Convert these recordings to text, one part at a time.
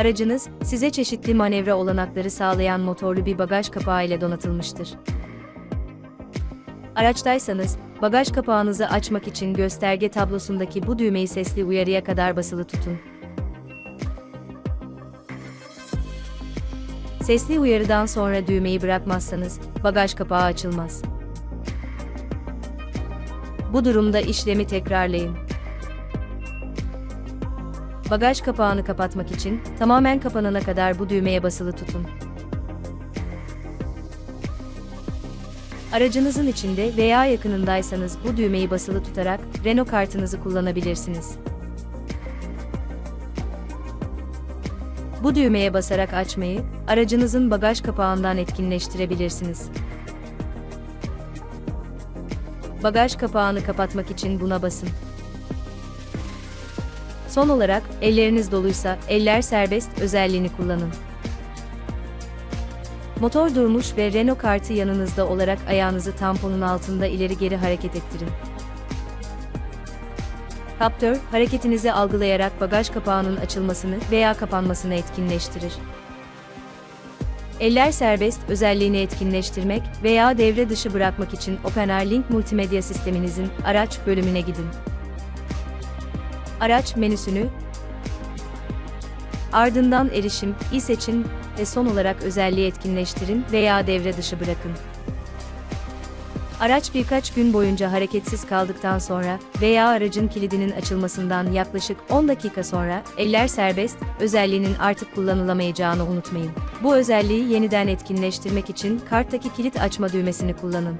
Aracınız, size çeşitli manevra olanakları sağlayan motorlu bir bagaj kapağı ile donatılmıştır. Araçtaysanız, bagaj kapağınızı açmak için gösterge tablosundaki bu düğmeyi sesli uyarıya kadar basılı tutun. Sesli uyarıdan sonra düğmeyi bırakmazsanız, bagaj kapağı açılmaz. Bu durumda işlemi tekrarlayın. Bagaj kapağını kapatmak için tamamen kapanana kadar bu düğmeye basılı tutun. Aracınızın içinde veya yakınındaysanız bu düğmeyi basılı tutarak Renault kartınızı kullanabilirsiniz. Bu düğmeye basarak açmayı, aracınızın bagaj kapağından etkinleştirebilirsiniz. Bagaj kapağını kapatmak için buna basın. Son olarak, elleriniz doluysa, eller serbest özelliğini kullanın. Motor durmuş ve Renault kartı yanınızda olarak ayağınızı tamponun altında ileri geri hareket ettirin. Kaptör, hareketinizi algılayarak bagaj kapağının açılmasını veya kapanmasını etkinleştirir. Eller serbest özelliğini etkinleştirmek veya devre dışı bırakmak için OpenR Link multimedya sisteminizin araç bölümüne gidin. Araç menüsünü, ardından erişim, i seçin ve son olarak özelliği etkinleştirin veya devre dışı bırakın. Araç birkaç gün boyunca hareketsiz kaldıktan sonra veya aracın kilidinin açılmasından yaklaşık 10 dakika sonra eller serbest özelliğinin artık kullanılamayacağını unutmayın. Bu özelliği yeniden etkinleştirmek için karttaki kilit açma düğmesini kullanın.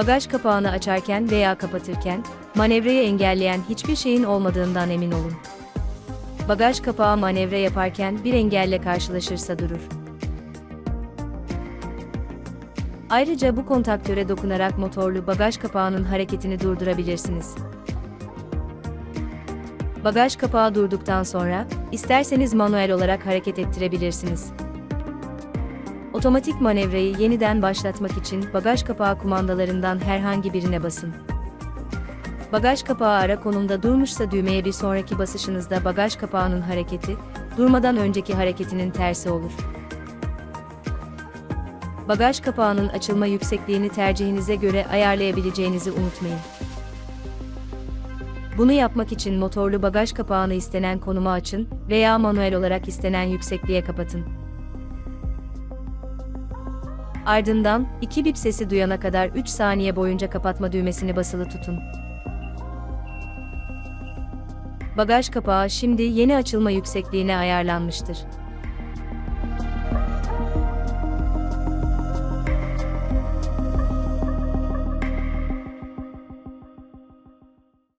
Bagaj kapağını açarken veya kapatırken manevrayı engelleyen hiçbir şeyin olmadığından emin olun. Bagaj kapağı manevra yaparken bir engelle karşılaşırsa durur. Ayrıca bu kontaktöre dokunarak motorlu bagaj kapağının hareketini durdurabilirsiniz. Bagaj kapağı durduktan sonra, isterseniz manuel olarak hareket ettirebilirsiniz. Otomatik manevrayı yeniden başlatmak için bagaj kapağı kumandalarından herhangi birine basın. Bagaj kapağı ara konumda durmuşsa düğmeye bir sonraki basışınızda bagaj kapağının hareketi, durmadan önceki hareketinin tersi olur. Bagaj kapağının açılma yüksekliğini tercihinize göre ayarlayabileceğinizi unutmayın. Bunu yapmak için motorlu bagaj kapağını istenen konuma açın veya manuel olarak istenen yüksekliğe kapatın. Ardından, iki bip sesi duyana kadar 3 saniye boyunca kapatma düğmesini basılı tutun. Bagaj kapağı şimdi yeni açılma yüksekliğine ayarlanmıştır.